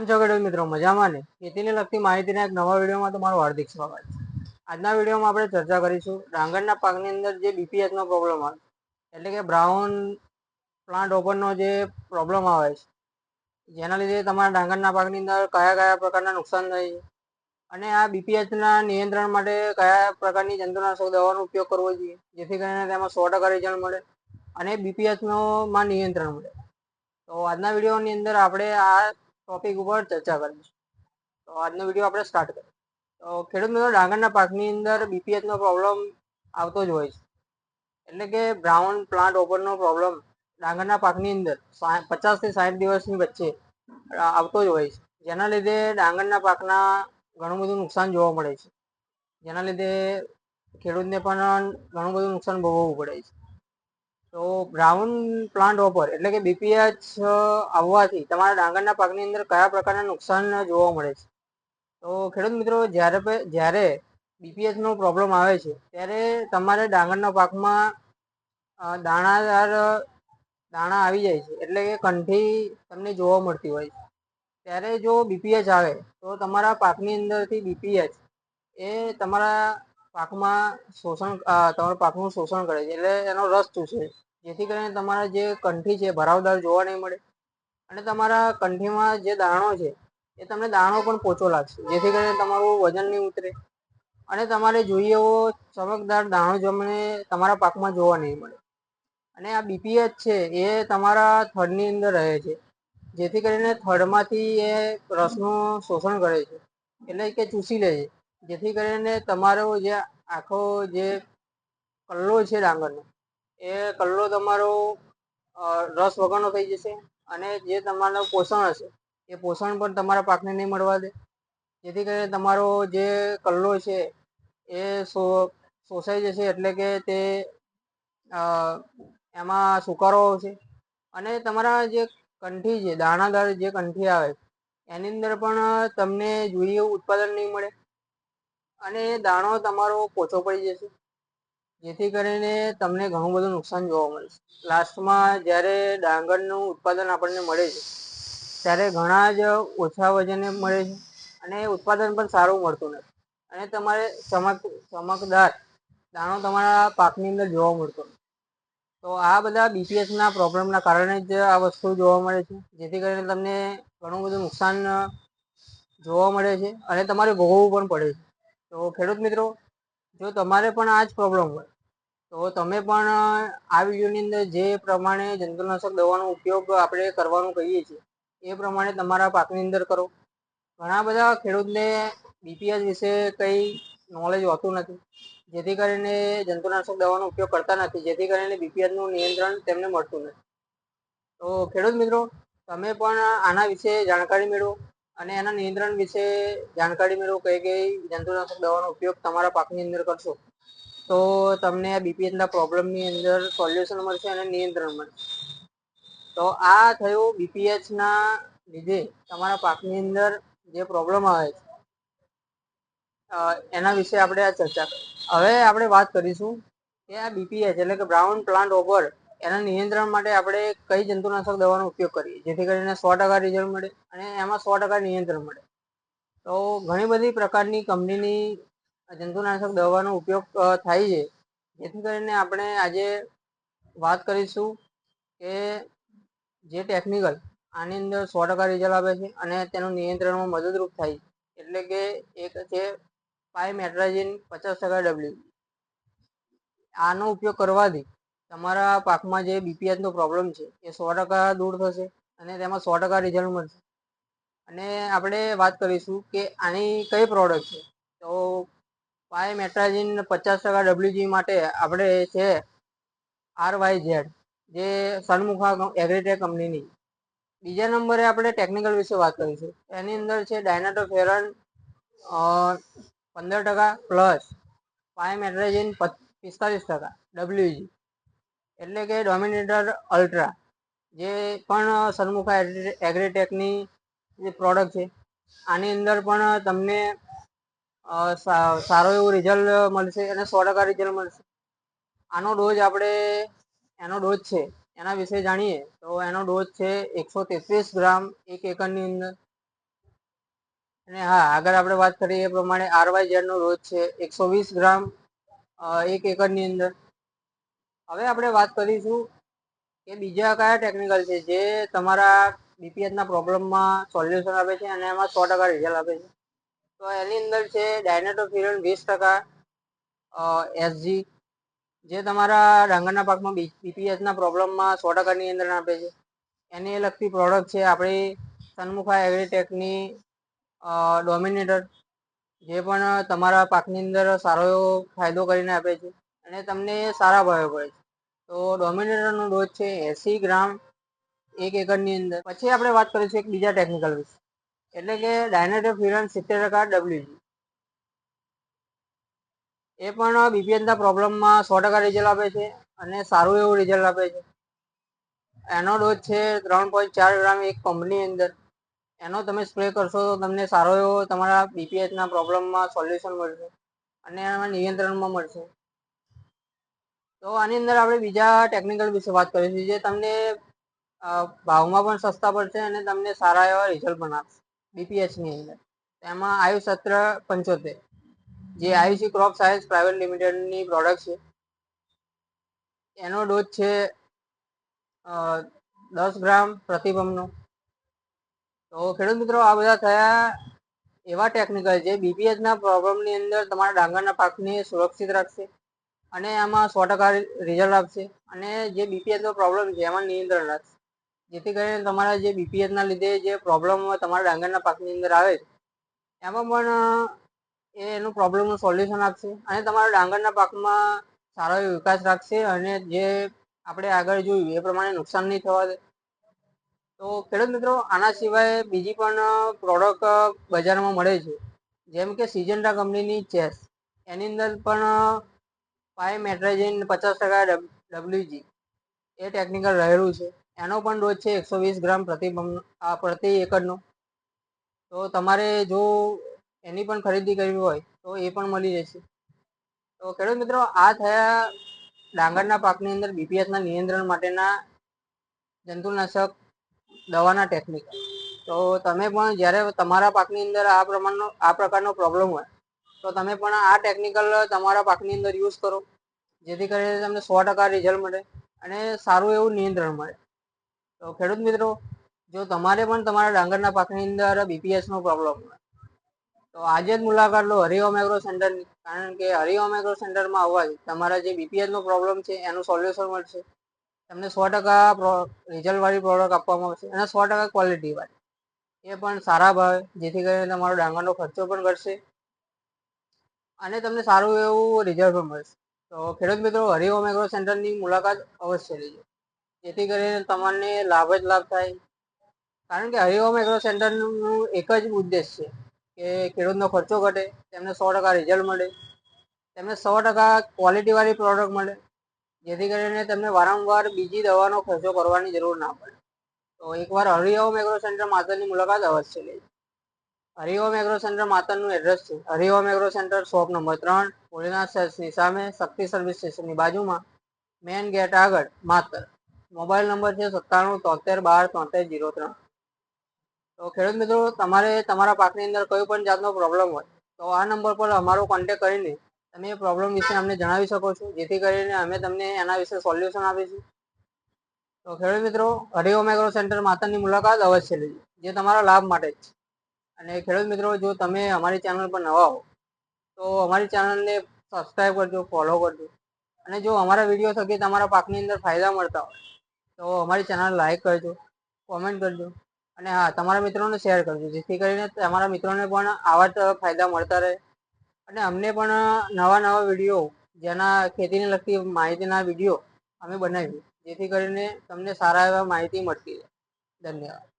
કેમ છો ખેડૂત મિત્રો, મજામાં ને? ખેતીને લગતી માહિતીના એક નવા વિડીયોમાં તમારું હાર્દિક સ્વાગત. છે આજના વિડીયોમાં આપણે ચર્ચા કરીશું ડાંગરના પાકની અંદર જે બીપીએચનો પ્રોબ્લેમ આવે, એટલે કે બ્રાઉન પ્લાન્ટ ઓપનનો જે પ્રોબ્લેમ આવે છે, જેના લીધે તમારા ડાંગરના પાકની અંદર કયા કયા પ્રકારના નુકસાન થાય છે અને આ બીપીએચના નિયંત્રણ માટે કયા પ્રકારની જંતુનાશક દવાનો ઉપયોગ કરવો જોઈએ, જેથી કરીને તેમાં સો ટકા રિઝલ્ટ મળે અને બીપીએચનો માં નિયંત્રણ મળે. તો આજના વિડીયોની અંદર આપણે આ ટોપિક ઉપર ચર્ચા કરીશું તો આજનો વીડિયો આપણે સ્ટાર્ટ કરીએ. તો ખેડૂત મિત્રો, ડાંગરના પાકની અંદર બીપીએચનો પ્રોબ્લેમ આવતો જ હોય છે. એટલે કે બ્રાઉન પ્લાન્ટ ઓપરનો પ્રોબ્લેમ ડાંગરના પાકની અંદર પચાસથી સાઠ દિવસની વચ્ચે આવતો જ હોય છે. જેના લીધે ડાંગરના પાકના ઘણું બધું નુકસાન જોવા મળે છે. જેના લીધે ખેડૂતને પણ ઘણું બધું નુકસાન ભોગવવું પડે છે. તો બ્રાઉન પ્લાન્ટ ઓપર, એટલે કે બીપીએચ આવવાથી તમારા ડાંગરના પાકની અંદર કયા પ્રકારના નુકસાન જોવા મળે છે? તો ખેડૂત મિત્રો, જ્યારે જ્યારે બીપીએચનો પ્રોબ્લેમ આવે છે, ત્યારે તમારે ડાંગરના પાકમાં દાણાદાર દાણા આવી જાય છે, એટલે કે કંઠી તમને જોવા મળતી હોય છે. ત્યારે જો બીપીએચ આવે, તો તમારા પાકની અંદરથી બીપીએચ એ તમારા પાકમાં શોષણ તમારા પાકનું શોષણ કરે છે, એટલે એનો રસ ચૂસે જેથી કરીને તમારા જે કંઠી છે, ભરાવદાર જોવા નહીં મળે. અને તમારા કંઠીમાં જે દાણો છે, એ તમને દાણો પણ પોચો લાગશે. જેથી કરીને તમારું વજન નહીં ઉતરે. અને તમારે જોઈએ એવો ચમકદાર દાણો જમને તમારા પાકમાં જોવા નહીં મળે. અને આ બીપીએચ છે, એ તમારા થડની અંદર રહે છે. જેથી કરીને થડમાંથી એ રસનું શોષણ કરે છે. એટલે કે ચૂસી લે છે. જેથી કરીને તમારો જે આખો જે કલ્લો છે ડાંગરનો, એ કલ્લો તમારો રસ વગરનો થઈ જશે અને જે તમારું પોષણ હશે, એ પોષણ પણ તમારા પાકને નહીં મળવા દે. જેથી કરીને તમારો જે કલ્લો છે, એ શોષાઈ જશે એટલે કે તે એમાં સુકારો આવશે. અને તમારા જે કંઠી છે, દાણાદાર જે કંઠી આવે, એની અંદર પણ તમને જોઈએ એવું ઉત્પાદન નહીં મળે. અને દાણો તમારો પોચો પડી જશે. જેથી કરીને તમને ઘણું બધું નુકસાન જોવા મળશે લાસ્ટમાં જ્યારે ડાંગરનું ઉત્પાદન આપણને મળે છે, ત્યારે ઘણા જ ઓછા વજને મળે છે અને ઉત્પાદન પણ સારું મળતું નથી. અને તમારે ચમક, ચમકદાર દાણો તમારા પાકની અંદર જોવા મળતો નથી. તો આ બધા બીપીએસના પ્રોબ્લેમના કારણે જ આ વસ્તુ જોવા મળે છે. જેથી કરીને તમને ઘણું બધું નુકસાન જોવા મળે છે અને તમારે ભોગવવું પણ પડે છે. તો ખેડૂત મિત્રો, જો તમારે પણ આ જ પ્રોબ્લેમ હોય, તો તમે પણ આ વિડીયોની અંદર જે પ્રમાણે જંતુનાશક દવાનો ઉપયોગ આપણે કરવાનું કહીએ છીએ, એ પ્રમાણે તમારા પાકની અંદર કરો. ઘણા બધા ખેડૂતને બીપીએસ વિશે કંઈ નોલેજ હોતું નથી, જેથી કરીને જંતુનાશક દવાનો ઉપયોગ કરતા નથી, જેથી કરીને બીપીએચનું નિયંત્રણ તેમને મળતું નથી. તો ખેડૂત મિત્રો, તમે પણ આના વિશે જાણકારી મેળવો. અને એના નિયંત્રણ વિશે જાણકારી મેળવો કઈ કઈ જંતુનાશક દવાનો ઉપયોગ તમારા પાકની અંદર કરશો, તો તમને આ બીપીએચના પ્રોબ્લેમની અંદર સોલ્યુશન મળશે અને નિયંત્રણ મળશે. તો આ થયું બીપીએચના લીધે તમારા પાકની અંદર જે પ્રોબ્લેમ આવે છે એના વિશે આપણે આ ચર્ચા હવે આપણે વાત કરીશું કે આ બીપીએચ એટલે કે બ્રાઉન પ્લાન્ટ ઓવર એના નિયંત્રણ માટે આપણે કઈ જંતુનાશક દવાનો ઉપયોગ કરીએ? જેથી કરીને સો ટકા રિઝલ્ટ મળે અને એમાં સો ટકા નિયંત્રણ મળે. તો ઘણી બધી પ્રકારની કંપનીની જંતુનાશક દવાનો ઉપયોગ થાય છે. જેથી કરીને આપણે આજે વાત કરીશું કે જે ટેકનિકલ આની અંદર સો ટકા રિઝલ્ટ આપે છે અને તેનું નિયંત્રણમાં મદદરૂપ થાય એટલે કે એક છે પાયમેટ્રાજિન પચાસ ટકા ડબલ્યુ આનો ઉપયોગ કરવાથી તમારા પાકમાં જે બીપીએચનો પ્રોબ્લેમ છે, એ સો ટકા દૂર થશે અને તેમાં સો ટકા રિઝલ્ટ મળશે. અને આપણે વાત કરીશું કે આની કઈ પ્રોડક્ટ છે. તો પાય મેટ્રાજીન પચાસ ટકા ડબલ્યુજી માટે આપણે છે આર વાય ઝેડ જે સનમુખા એગ્રીટેક કંપનીની બીજા નંબરે આપણે ટેકનિકલ વિશે વાત કરીશું. એની અંદર છે ડાયનાટોફેરન પંદર ટકા પ્લસ પાય મેટ્રાજીન પિસ્તાલીસ ટકા ડબલ્યુજી એટલે કે ડોમિનેટર અલ્ટ્રા જે પણ સરમુખા એગ્રીટેકની જે પ્રોડક્ટ છે, આની અંદર પણ તમને સારો એવું રિઝલ્ટ મળશે અને સો ટકા રિઝલ્ટ મળશે. આનો ડોઝ આપણે, એનો ડોઝ છે, એના વિશે જાણીએ, તો એનો ડોઝ છે એકસો તેત્રીસ ગ્રામ એક એકરની અંદર. અને હા, આગળ આપણે વાત કરીએ એ પ્રમાણે આરવાય ઝેડનો ડોઝ છે એકસો વીસ ગ્રામ એક એકરની અંદર. હવે આપણે વાત કરીશું કે બીજા કયા ટેકનિકલ છે જે તમારા બીપીએચના પ્રોબ્લેમમાં સોલ્યુશન આપે છે અને એમાં સો ટકા રિઝલ્ટ આપે છે. તો એની અંદર છે ડાયનેટોફિરન વીસ ટકા એસજી જે તમારા ડાંગરના પાકમાં બીપીએચના પ્રોબ્લેમમાં સો ટકા નિયંત્રણ આપે છે. એની લગતી પ્રોડક્ટ છે આપણી સન્મુખા એગ્રીટેકની ડોમિનેટર જે પણ તમારા પાકની અંદર સારો એવો ફાયદો કરીને આપે છે. અને તમને સારા ભાવે પડે છે તો ડોમિનેટરનો ડોઝ છે એસી ગ્રામ એક એકરની અંદર. પછી આપણે વાત કરીશું એક બીજા ટેકનિકલ વિશે. એટલે કે ડાયનેટોફિરન સિત્તેર ટકા ડબલ્યુજી એ પણ બીપીએનના પ્રોબ્લેમમાં સો ટકા રિઝલ્ટ આપે છે અને સારું એવું રિઝલ્ટ આપે છે. એનો ડોઝ છે ત્રણ પોઈન્ટ ચાર ગ્રામ એક પંપની અંદર. એનો તમે સ્પ્રે કરશો તો તમને સારો એવો તમારા બીપીએચના પ્રોબ્લેમમાં સોલ્યુશન મળશે. અને એમાં નિયંત્રણમાં મળશે. તો આની અંદર આપણે બીજા ટેકનિકલ વિશે વાત કરીશું, જે તમને ભાવમાં પણ સસ્તા પડશે અને તમને સારા એવા રિઝલ્ટ પણ આપશે બીપીએચની અંદર. એમાં આયુ સત્ર પંચોતેર, જે આયુસી ક્રોપ સાયન્સ પ્રાઇવેટ લિમિટેડની પ્રોડક્ટ છે. એનો ડોઝ છે દસ ગ્રામ પ્રતિબંધનો. તો ખેડૂત મિત્રો, આ બધા થયા એવા ટેકનિકલ છે બીપીએચના પ્રોબ્લેમની અંદર તમારા ડાંગરના પાકને સુરક્ષિત રાખશે. અને એમાં સો ટકા રિઝલ્ટ આપશે. અને જે બીપીએચનો પ્રોબ્લેમ છે, એમાં નિયંત્રણ રાખશે. જેથી કરીને તમારા જે બીપીએચના લીધે જે પ્રોબ્લેમ તમારા ડાંગરના પાકની અંદર આવે છે, એમાં પણ, એ એનું પ્રોબ્લેમનું સોલ્યુશન આપશે. અને તમારા ડાંગરના પાકમાં સારો એવો વિકાસ રાખશે અને જે આપણે આગળ જોયું, એ પ્રમાણે નુકસાન નહીં થવા દે. તો ખેડૂત મિત્રો, આના સિવાય બીજી પણ પ્રોડક્ટ બજારમાં મળે છે. જેમ કે સિજન્ટા કંપનીની ચેસ. એની અંદર પણ પાય મેટ્રાઇઝિન પચાસ ટકા ડબલ્યુજી. એ ટેકનિકલ રહેલું છે. એનો પણ ડોઝ છે એકસો વીસ ગ્રામ પ્રતિ પ્રતિ એકરનો. તો તમારે જો એની પણ ખરીદી કરવી હોય, તો એ પણ મળી જશે. તો ખેડૂત મિત્રો, આ થયા ડાંગરના પાકની અંદર બીપીએસના નિયંત્રણ માટેના જંતુનાશક દવાના ટેકનિક તો તમે પણ જ્યારે તમારા પાકની અંદર આ પ્રમાણનો, આ પ્રકારનો પ્રોબ્લેમ હોય તો તમે પણ આ ટેકનિકલ તમારા પાકની અંદર યુઝ કરો. જેથી કરીને તમને સો ટકા રિઝલ્ટ મળે અને સારું એવું નિયંત્રણ મળે. તો ખેડૂત મિત્રો, જો તમારે પણ તમારા ડાંગરના પાકની અંદર બીપીએસનો પ્રોબ્લેમ હોય, તો આજે જ મુલાકાત લો હરિઓમ એગ્રો સેન્ટરની કારણ કે હરિઓમ એગ્રો સેન્ટરમાં આવવાથી તમારા જે બીપીએસનો પ્રોબ્લેમ છે, એનું સોલ્યુશન મળશે. તમને સો ટકા રિઝલ્ટવાળી પ્રોડક્ટ આપવામાં આવશે અને સો ટકા ક્વોલિટીવાળી એ પણ સારા ભાવે, જેથી કરીને તમારો ડાંગરનો ખર્ચો પણ ઘટશે. અને તમને સારું એવું રિઝલ્ટ પણ મળશે. તો ખેડૂત મિત્રો હરિઓમ એગ્રો સેન્ટરની મુલાકાત અવશ્ય લેજો. જેથી કરીને તમને લાભ જ લાભ થાય. કારણ કે હરિઓમ એગ્રો સેન્ટરનું એક જ ઉદ્દેશ છે કે ખેડૂતનો ખર્ચો ઘટે, તેમને સો ટકા રિઝલ્ટ મળે, તેમને સો ટકા ક્વોલિટીવાળી પ્રોડક્ટ મળે, જેથી કરીને તમને વારંવાર બીજી દવાનો ખર્ચો કરવાની જરૂર ના પડે. તો એકવાર હરિઓમ એગ્રો સેન્ટર માતાની મુલાકાત અવશ્ય લેજો. હરિઓમ એગ્રો સેન્ટર માતરનું એડ્રેસ છે. Hariom agro centre shop number ત્રણ, ભોલેનાથ સેલ્સની સામે, શક્તિ સર્વિસ સ્ટેશનની બાજુમાં મેન ગેટ આગળ, માતર. મોબાઈલ નંબર છે સત્તાણું, તોતેર, બાર, તોતેર, જીરો ત્રણ. તો ખેડૂત મિત્રો, તમારે તમારા પાકની અંદર કોઈ પણ જાતનો પ્રોબ્લેમ હોય, તો આ નંબર પર અમારો કોન્ટેક કરીને તમે એ પ્રોબ્લેમ વિશે અમને જણાવી શકો છો. જેથી કરીને અમે તમને એના વિશે સોલ્યુશન આપીશું. તો ખેડૂત મિત્રો, હરિઓમ એગ્રો સેન્ટર માતાની મુલાકાત અવશ્ય લેજો, જે તમારા લાભ માટે જ છે. અને ખેડૂત મિત્રો, જો તમે અમારી ચેનલ પર નવા હો, તો અમારી ચેનલને સબસ્ક્રાઈબ કરજો ફોલો કરજો. અને જો અમારા વીડિયો થકી તમારા પાકની અંદર ફાયદા મળતા હોય, તો અમારી ચેનલ લાઈક કરજો કોમેન્ટ કરજો. અને હા, તમારા મિત્રોને શેર કરજો, જેથી કરીને તમારા મિત્રોને પણ આવા જ ફાયદા મળતા રહે. અને અમને પણ નવા નવા વીડિયો જેના ખેતીને લગતી માહિતીના વીડિયો અમે બનાવીએ, જેથી કરીને તમને સારા એવા માહિતી મળતી રહે. ધન્યવાદ.